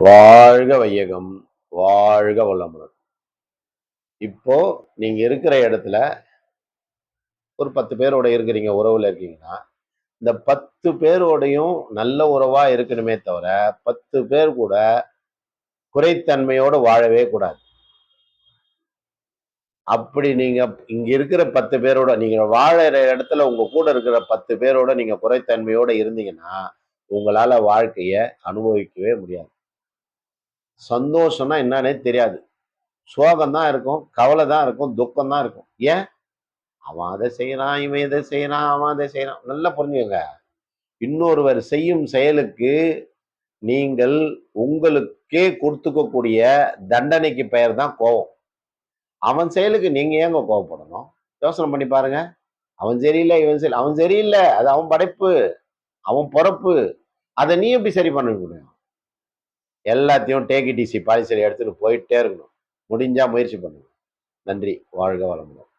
வாழ்க வையகம் வாழ்க வல்லமுடன் இப்போ நீங்க இருக்கிற இடத்துல ஒரு பத்து பேரோட இருக்கிறீங்க உறவுல இருக்கீங்கன்னா இந்த பத்து பேரோடையும் நல்ல உறவா இருக்கணுமே தவிர பத்து பேர் கூட குறைத்தன்மையோடு வாழவே கூடாது. அப்படி நீங்க இங்க இருக்கிற பத்து பேரோட நீங்க வாழற இடத்துல உங்க கூட இருக்கிற பத்து பேரோட நீங்க குறைத்தன்மையோட இருந்தீங்கன்னா உங்களால வாழ்க்கைய அனுபவிக்கவே முடியாது. சந்தோஷம்னா என்னன்னே தெரியாது. சோகம் தான் இருக்கும் கவலை தான் இருக்கும் துக்கம் தான் இருக்கும். ஏன்? அவன் அதை செய்யறான் இவன் இதை செய்யறான் அவன் அதை செய்யறான். நல்லா புரிஞ்சுக்கோங்க. இன்னொருவர் செய்யும் செயலுக்கு நீங்கள் உங்களுக்கே கொடுத்துக்கக்கூடிய தண்டனைக்கு பெயர் தான் கோபம். அவன் செயலுக்கு நீங்க ஏங்க கோவப்படணும் யோசனை பண்ணி பாருங்க. அவன் சரியில்லை இவன் சரி அவன் சரியில்லை அது அவன் படைப்பு அவன் பிறப்பு. அதை நீ எப்படி சரி பண்ண முடியும்? எல்லாத்தையும் டேக் இட் ஈஸி பாலிசரி போயிட்டே இருக்கணும். முடிஞ்சால் முயற்சி பண்ணணும் நன்றி. வாழ்க வளமுடன்.